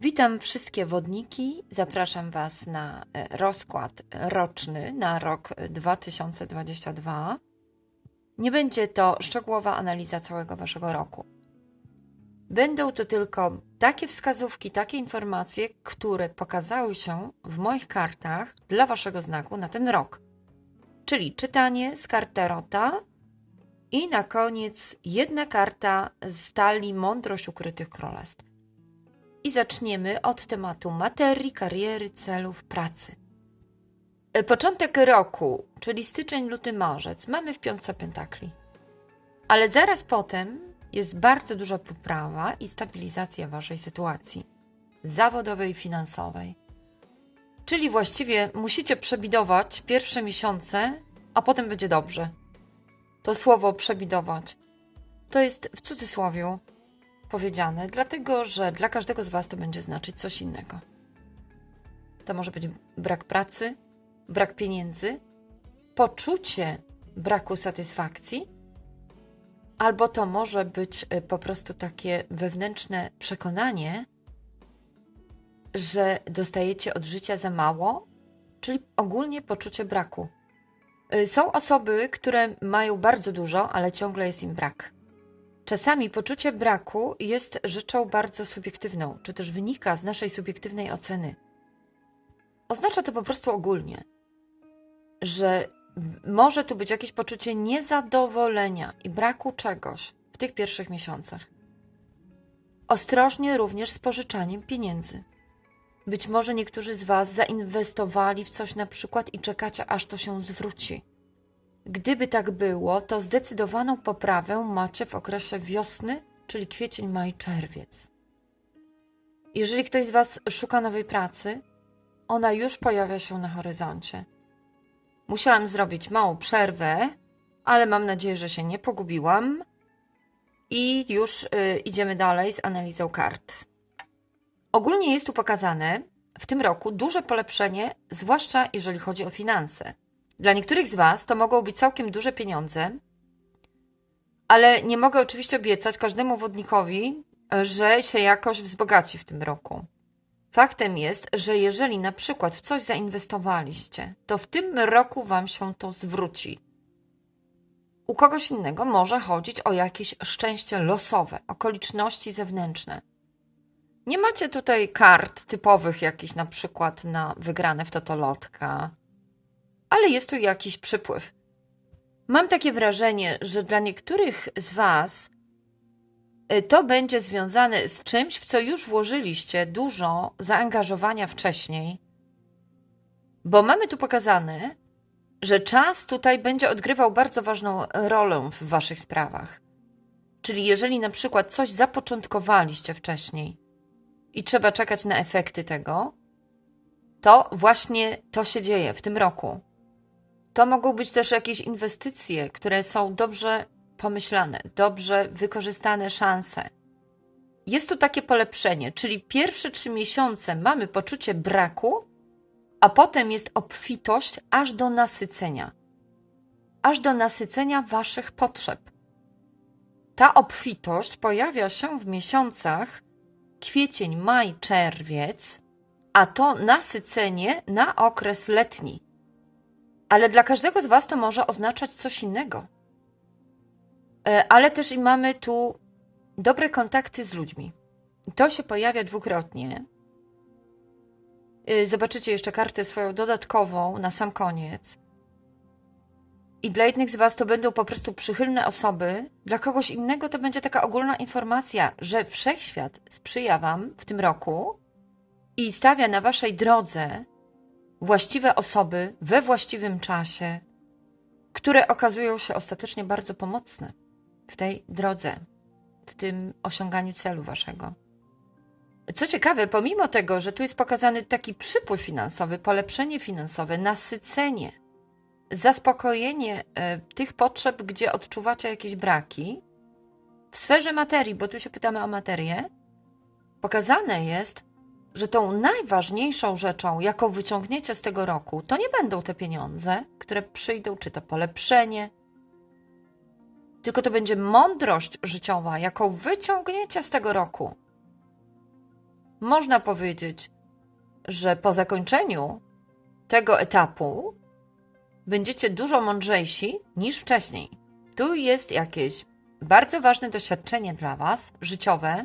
Witam wszystkie wodniki. Zapraszam Was na e, rozkład roczny na rok 2022. Nie będzie to szczegółowa analiza całego Waszego roku. Będą to tylko takie wskazówki, takie informacje, które pokazały się w moich kartach dla Waszego znaku na ten rok. Czyli czytanie z kart Tarota i na koniec jedna karta z talii Mądrość Ukrytych Królestw. I zaczniemy od tematu materii, kariery, celów, pracy. E, Początek roku, czyli styczeń, luty, marzec, mamy w piątce pentakli. Ale zaraz potem jest bardzo duża poprawa i stabilizacja waszej sytuacji zawodowej i finansowej. Czyli właściwie musicie przebidować pierwsze miesiące, a potem będzie dobrze. To słowo przebidować to jest w cudzysłowie powiedziane, dlatego że dla każdego z Was to będzie znaczyć coś innego. To może być brak pracy, brak pieniędzy, poczucie braku satysfakcji, albo to może być y, po prostu takie wewnętrzne przekonanie, że dostajecie od życia za mało, czyli ogólnie poczucie braku. Y, Są osoby, które mają bardzo dużo, ale ciągle jest im brak. Czasami poczucie braku jest rzeczą bardzo subiektywną, czy też wynika z naszej subiektywnej oceny. Oznacza to po prostu ogólnie, że może tu być jakieś poczucie niezadowolenia i braku czegoś w tych pierwszych miesiącach. Ostrożnie również z pożyczaniem pieniędzy. Być może niektórzy z Was zainwestowali w coś na przykład i czekacie, aż to się zwróci. Gdyby tak było, to zdecydowaną poprawę macie w okresie wiosny, czyli kwiecień, maj, czerwiec. Jeżeli ktoś z Was szuka nowej pracy, ona już pojawia się na horyzoncie. Musiałam zrobić małą przerwę, ale mam nadzieję, że się nie pogubiłam. I już y, idziemy dalej z analizą kart. Ogólnie jest tu pokazane w tym roku duże polepszenie, zwłaszcza jeżeli chodzi o finanse. Dla niektórych z Was to mogą być całkiem duże pieniądze, ale nie mogę oczywiście obiecać każdemu wodnikowi, że się jakoś wzbogaci w tym roku. Faktem jest, że jeżeli na przykład w coś zainwestowaliście, to w tym roku Wam się to zwróci. U kogoś innego może chodzić o jakieś szczęście losowe, okoliczności zewnętrzne. Nie macie tutaj kart typowych, jakichś na przykład na wygrane w totolotka, ale jest tu jakiś przypływ. Mam takie wrażenie, że dla niektórych z Was y, to będzie związane z czymś, w co już włożyliście dużo zaangażowania wcześniej, bo mamy tu pokazane, że czas tutaj będzie odgrywał bardzo ważną rolę w Waszych sprawach. Czyli jeżeli na przykład coś zapoczątkowaliście wcześniej i trzeba czekać na efekty tego, to właśnie to się dzieje w tym roku. To mogą być też jakieś inwestycje, które są dobrze pomyślane, dobrze wykorzystane szanse. Jest tu takie polepszenie, czyli pierwsze trzy miesiące mamy poczucie braku, a potem jest obfitość aż do nasycenia. Aż do nasycenia waszych potrzeb. Ta obfitość pojawia się w miesiącach kwiecień, maj, czerwiec, a to nasycenie na okres letni. Ale dla każdego z Was to może oznaczać coś innego. E, Ale też i mamy tu dobre kontakty z ludźmi. To się pojawia dwukrotnie. E, Zobaczycie jeszcze kartę swoją dodatkową na sam koniec. I dla jednych z Was to będą po prostu przychylne osoby, dla kogoś innego to będzie taka ogólna informacja, że wszechświat sprzyja Wam w tym roku i stawia na Waszej drodze właściwe osoby we właściwym czasie, które okazują się ostatecznie bardzo pomocne w tej drodze, w tym osiąganiu celu waszego. Co ciekawe, pomimo tego, że tu jest pokazany taki przypływ finansowy, polepszenie finansowe, nasycenie, zaspokojenie e, tych potrzeb, gdzie odczuwacie jakieś braki, w sferze materii, bo tu się pytamy o materię, pokazane jest, że tą najważniejszą rzeczą, jaką wyciągniecie z tego roku, to nie będą te pieniądze, które przyjdą, czy to polepszenie, tylko to będzie mądrość życiowa, jaką wyciągniecie z tego roku. można powiedzieć, że po zakończeniu tego etapu będziecie dużo mądrzejsi niż wcześniej. Tu jest jakieś bardzo ważne doświadczenie dla Was, życiowe,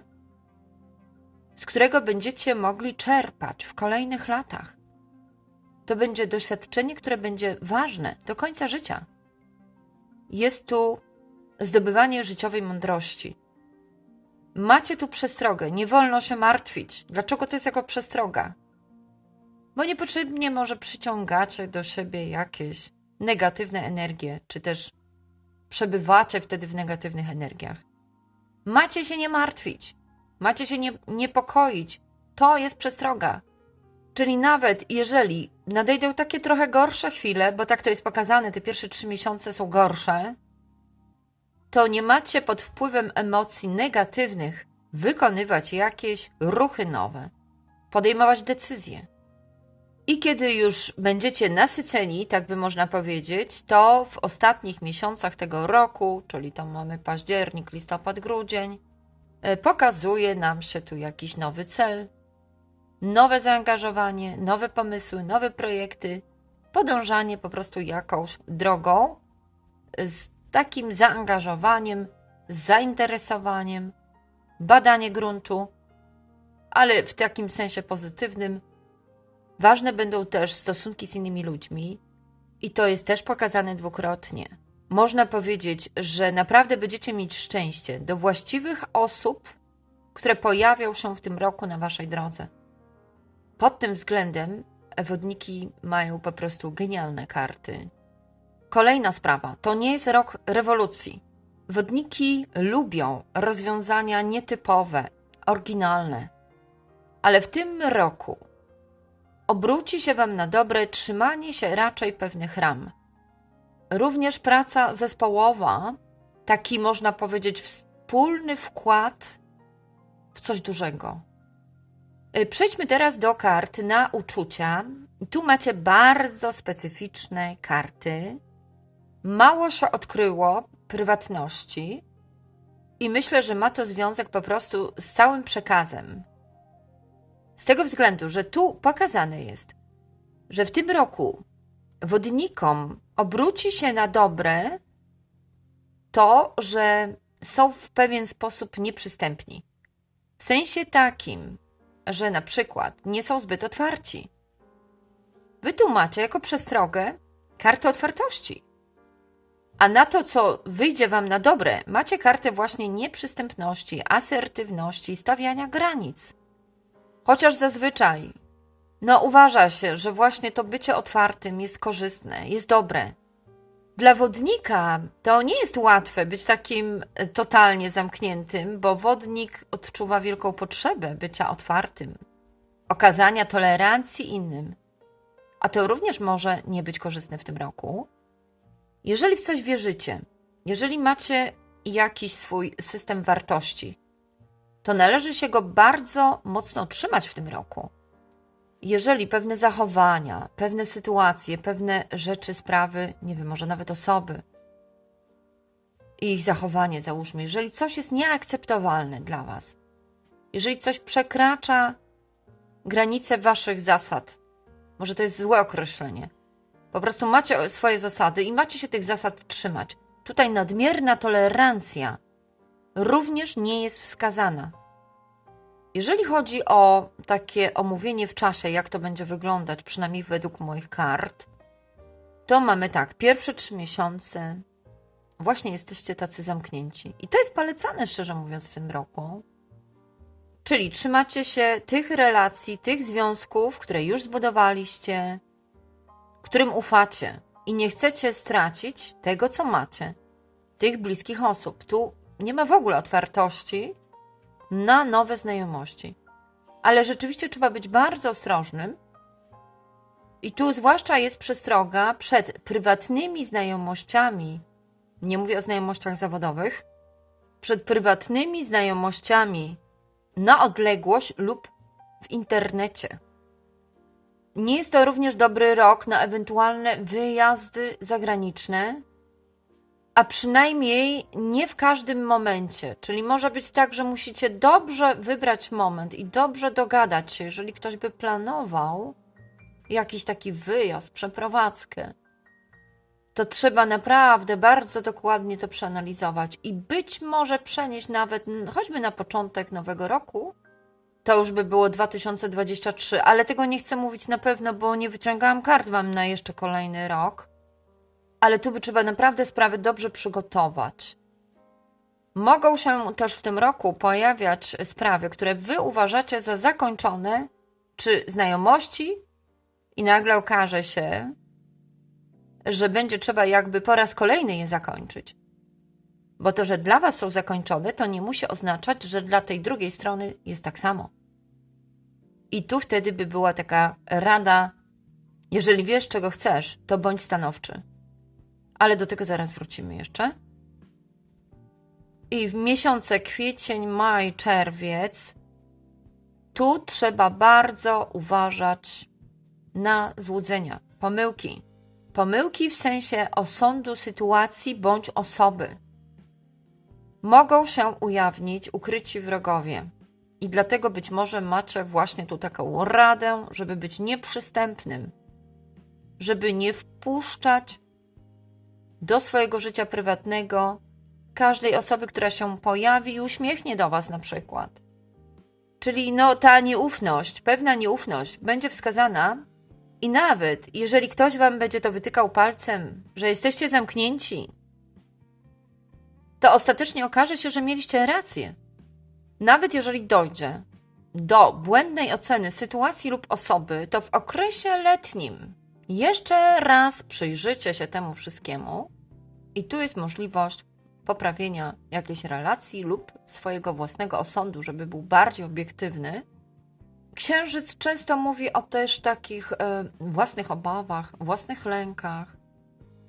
z którego będziecie mogli czerpać w kolejnych latach. To będzie doświadczenie, które będzie ważne do końca życia. Jest tu zdobywanie życiowej mądrości. Macie tu przestrogę, nie wolno się martwić. Dlaczego to jest jako przestroga? Bo niepotrzebnie może przyciągacie do siebie jakieś negatywne energie, czy też przebywacie wtedy w negatywnych energiach. Macie się nie martwić, macie się nie, niepokoić. To jest przestroga. Czyli nawet jeżeli nadejdą takie trochę gorsze chwile, bo tak to jest pokazane, te pierwsze trzy miesiące są gorsze, to nie macie pod wpływem emocji negatywnych wykonywać jakieś ruchy nowe, podejmować decyzje. I kiedy już będziecie nasyceni, tak by można powiedzieć, to w ostatnich miesiącach tego roku, czyli tam mamy październik, listopad, grudzień, pokazuje nam się tu jakiś nowy cel, nowe zaangażowanie, nowe pomysły, nowe projekty, podążanie po prostu jakąś drogą z takim zaangażowaniem, zainteresowaniem, badanie gruntu, ale w takim sensie pozytywnym. Ważne będą też stosunki z innymi ludźmi i to jest też pokazane dwukrotnie. Można powiedzieć, że naprawdę będziecie mieć szczęście do właściwych osób, które pojawią się w tym roku na waszej drodze. Pod tym względem wodniki mają po prostu genialne karty. Kolejna sprawa to nie jest rok rewolucji. Wodniki lubią rozwiązania nietypowe, oryginalne, ale w tym roku obróci się Wam na dobre trzymanie się raczej pewnych ram. Również praca zespołowa, taki można powiedzieć wspólny wkład w coś dużego. Y, Przejdźmy teraz do kart na uczucia. Tu macie bardzo specyficzne karty. Mało się odkryło prywatności i myślę, że ma to związek po prostu z całym przekazem. Z tego względu, że tu pokazane jest, że w tym roku wodnikom obróci się na dobre to, że są w pewien sposób nieprzystępni. W sensie takim, że na przykład nie są zbyt otwarci. Wy tu macie jako przestrogę kartę otwartości. A na to, co wyjdzie Wam na dobre, macie kartę właśnie nieprzystępności, asertywności, stawiania granic. Chociaż zazwyczaj, no uważa się, że właśnie to bycie otwartym jest korzystne, jest dobre. Dla wodnika to nie jest łatwe być takim e, totalnie zamkniętym, bo wodnik odczuwa wielką potrzebę bycia otwartym, okazania tolerancji innym. A to również może nie być korzystne w tym roku. Jeżeli w coś wierzycie, jeżeli macie jakiś swój system wartości, to należy się go bardzo mocno trzymać w tym roku. Jeżeli pewne zachowania, pewne sytuacje, pewne rzeczy, sprawy, nie wiem, może nawet osoby i ich zachowanie, załóżmy, jeżeli coś jest nieakceptowalne dla Was, jeżeli coś przekracza granice Waszych zasad, może to jest złe określenie, po prostu macie swoje zasady i macie się tych zasad trzymać. Tutaj nadmierna tolerancja również nie jest wskazana. Jeżeli chodzi o takie omówienie w czasie, jak to będzie wyglądać, przynajmniej według moich kart, to mamy tak, pierwsze trzy miesiące właśnie jesteście tacy zamknięci. I to jest polecane, szczerze mówiąc, w tym roku. Czyli trzymacie się tych relacji, tych związków, które już zbudowaliście, którym ufacie i nie chcecie stracić tego, co macie, tych bliskich osób. Tu nie ma w ogóle otwartości na nowe znajomości. Ale rzeczywiście trzeba być bardzo ostrożnym. I tu zwłaszcza jest przestroga przed prywatnymi znajomościami. Nie mówię o znajomościach zawodowych. Przed prywatnymi znajomościami na odległość lub w internecie. Nie jest to również dobry rok na ewentualne wyjazdy zagraniczne a przynajmniej nie w każdym momencie. Czyli może być tak, że musicie dobrze wybrać moment i dobrze dogadać się, jeżeli ktoś by planował jakiś taki wyjazd, przeprowadzkę. To trzeba naprawdę bardzo dokładnie to przeanalizować i być może przenieść nawet choćby na początek nowego roku. To już by było 2023, ale tego nie chcę mówić na pewno, bo nie wyciągałam kart wam na jeszcze kolejny rok ale tu by trzeba naprawdę sprawy dobrze przygotować. Mogą się też w tym roku pojawiać sprawy, które wy uważacie za zakończone, czy znajomości, i nagle okaże się, że będzie trzeba jakby po raz kolejny je zakończyć. Bo to, że dla was są zakończone, to nie musi oznaczać, że dla tej drugiej strony jest tak samo. I tu wtedy by była taka rada, jeżeli wiesz, czego chcesz, to bądź stanowczy ale do tego zaraz wrócimy jeszcze. I w miesiące kwiecień, maj, czerwiec, tu trzeba bardzo uważać na złudzenia, pomyłki. Pomyłki w sensie osądu sytuacji bądź osoby. Mogą się ujawnić ukryci wrogowie. I dlatego być może macie właśnie tu taką radę, żeby być nieprzystępnym, żeby nie wpuszczać do swojego życia prywatnego każdej osoby, która się pojawi i uśmiechnie do Was na przykład. Czyli no ta nieufność, pewna nieufność będzie wskazana i nawet jeżeli ktoś Wam będzie to wytykał palcem, że jesteście zamknięci, to ostatecznie okaże się, że mieliście rację. Nawet jeżeli dojdzie do błędnej oceny sytuacji lub osoby, to w okresie letnim jeszcze raz przyjrzycie się temu wszystkiemu i tu jest możliwość poprawienia jakiejś relacji lub swojego własnego osądu, żeby był bardziej obiektywny. Księżyc często mówi o też takich e, własnych obawach, własnych lękach,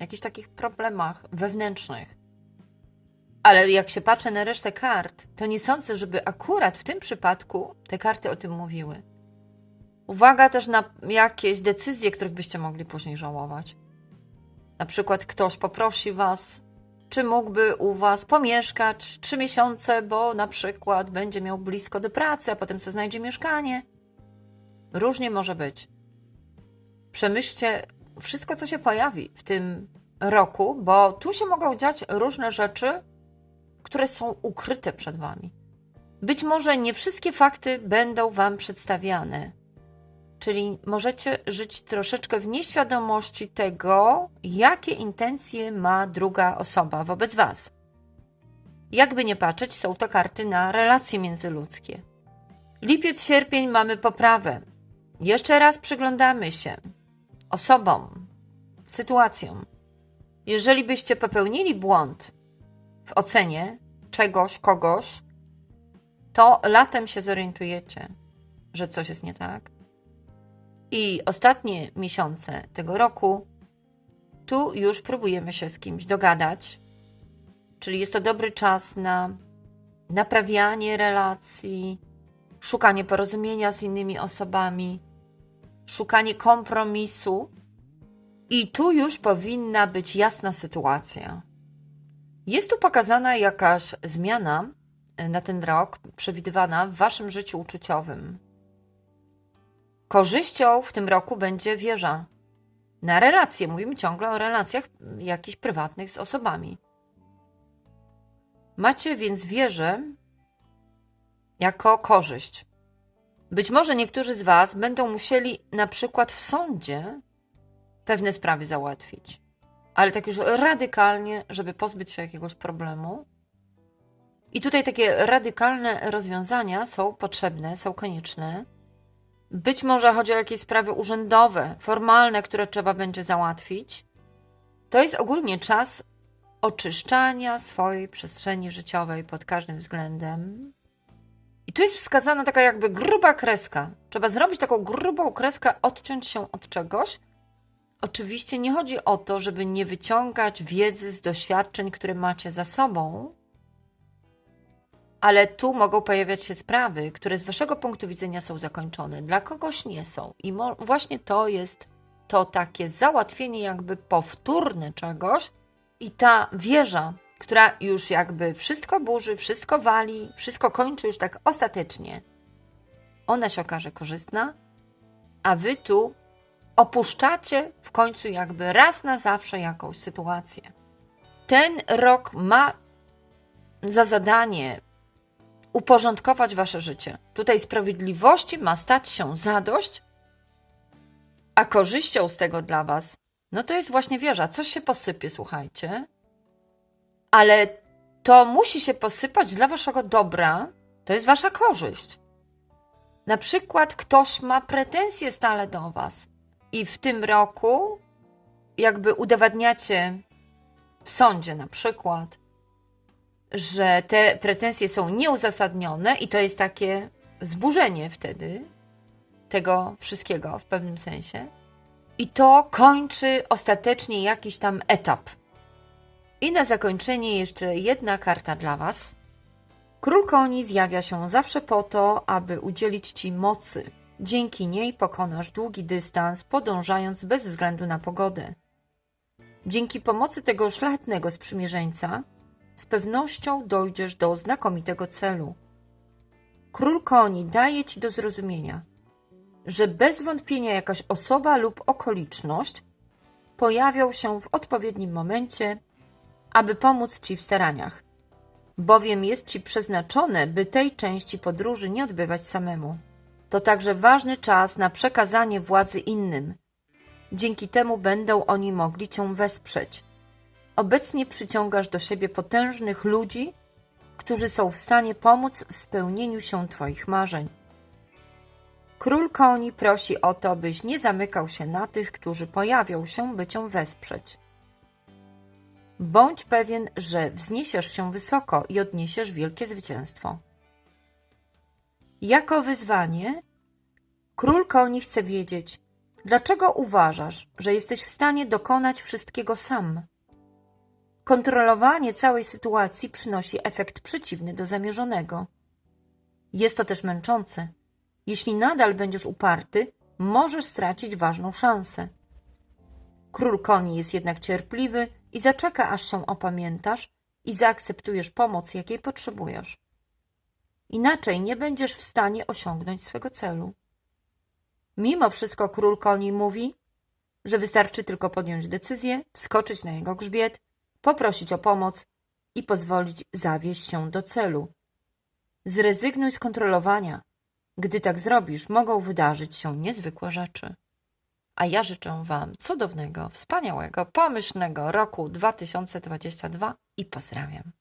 jakichś takich problemach wewnętrznych. Ale jak się patrzę na resztę kart, to nie sądzę, żeby akurat w tym przypadku te karty o tym mówiły. Uwaga też na jakieś decyzje, których byście mogli później żałować. Na przykład ktoś poprosi Was, czy mógłby u Was pomieszkać trzy miesiące, bo na przykład będzie miał blisko do pracy, a potem sobie znajdzie mieszkanie. Różnie może być. Przemyślcie wszystko, co się pojawi w tym roku, bo tu się mogą dziać różne rzeczy, które są ukryte przed Wami. Być może nie wszystkie fakty będą Wam przedstawiane Czyli możecie żyć troszeczkę w nieświadomości tego, jakie intencje ma druga osoba wobec Was. Jakby nie patrzeć, są to karty na relacje międzyludzkie. Lipiec, sierpień mamy poprawę. Jeszcze raz przyglądamy się osobom, sytuacjom. Jeżeli byście popełnili błąd w ocenie czegoś, kogoś, to latem się zorientujecie, że coś jest nie tak i ostatnie miesiące tego roku, tu już próbujemy się z kimś dogadać, czyli jest to dobry czas na naprawianie relacji, szukanie porozumienia z innymi osobami, szukanie kompromisu. I tu już powinna być jasna sytuacja. Jest tu pokazana jakaś zmiana na ten rok przewidywana w waszym życiu uczuciowym. Korzyścią w tym roku będzie wieża. Na relacje, mówimy ciągle o relacjach jakichś prywatnych z osobami. Macie więc wieżę jako korzyść. Być może niektórzy z Was będą musieli na przykład w sądzie pewne sprawy załatwić, ale tak już radykalnie, żeby pozbyć się jakiegoś problemu. I tutaj takie radykalne rozwiązania są potrzebne, są konieczne być może chodzi o jakieś sprawy urzędowe, formalne, które trzeba będzie załatwić. To jest ogólnie czas oczyszczania swojej przestrzeni życiowej pod każdym względem. I tu jest wskazana taka jakby gruba kreska. Trzeba zrobić taką grubą kreskę, odciąć się od czegoś. Oczywiście nie chodzi o to, żeby nie wyciągać wiedzy z doświadczeń, które macie za sobą, ale tu mogą pojawiać się sprawy, które z waszego punktu widzenia są zakończone, dla kogoś nie są. I właśnie to jest to takie załatwienie, jakby powtórne czegoś, I ta wieża, która już jakby wszystko burzy, wszystko wali, wszystko kończy już tak ostatecznie, ona się okaże korzystna, a wy tu opuszczacie w końcu jakby raz na zawsze jakąś sytuację. Ten rok ma za zadanie uporządkować wasze życie. Tutaj sprawiedliwości ma stać się zadość, a korzyścią z tego dla was, no to jest właśnie wieża. Coś się posypie, słuchajcie, ale to musi się posypać dla waszego dobra, to jest wasza korzyść. Na przykład ktoś ma pretensje stale do was i w tym roku jakby udowadniacie w sądzie na przykład, że te pretensje są nieuzasadnione i to jest takie zburzenie wtedy tego wszystkiego w pewnym sensie. I to kończy ostatecznie jakiś tam etap. I na zakończenie jeszcze jedna karta dla Was. Król koni zjawia się zawsze po to, aby udzielić Ci mocy. Dzięki niej pokonasz długi dystans, podążając bez względu na pogodę. Dzięki pomocy tego szlachetnego sprzymierzeńca, z pewnością dojdziesz do znakomitego celu. Król koni daje Ci do zrozumienia, że bez wątpienia jakaś osoba lub okoliczność pojawią się w odpowiednim momencie, aby pomóc Ci w staraniach, bowiem jest Ci przeznaczone, by tej części podróży nie odbywać samemu. To także ważny czas na przekazanie władzy innym. Dzięki temu będą oni mogli Cię wesprzeć. Obecnie przyciągasz do siebie potężnych ludzi, którzy są w stanie pomóc w spełnieniu się Twoich marzeń. Król koni prosi o to, byś nie zamykał się na tych, którzy pojawią się, by cię wesprzeć. Bądź pewien, że wzniesiesz się wysoko i odniesiesz wielkie zwycięstwo. Jako wyzwanie, król koni chce wiedzieć, dlaczego uważasz, że jesteś w stanie dokonać wszystkiego sam. Kontrolowanie całej sytuacji przynosi efekt przeciwny do zamierzonego. Jest to też męczące. Jeśli nadal będziesz uparty, możesz stracić ważną szansę. Król koni jest jednak cierpliwy i zaczeka, aż się opamiętasz i zaakceptujesz pomoc, jakiej potrzebujesz. Inaczej nie będziesz w stanie osiągnąć swego celu. Mimo wszystko król koni mówi, że wystarczy tylko podjąć decyzję, wskoczyć na jego grzbiet, poprosić o pomoc i pozwolić zawieść się do celu. Zrezygnuj z kontrolowania. Gdy tak zrobisz, mogą wydarzyć się niezwykłe rzeczy. A ja życzę Wam cudownego, wspaniałego, pomyślnego roku 2022 i pozdrawiam.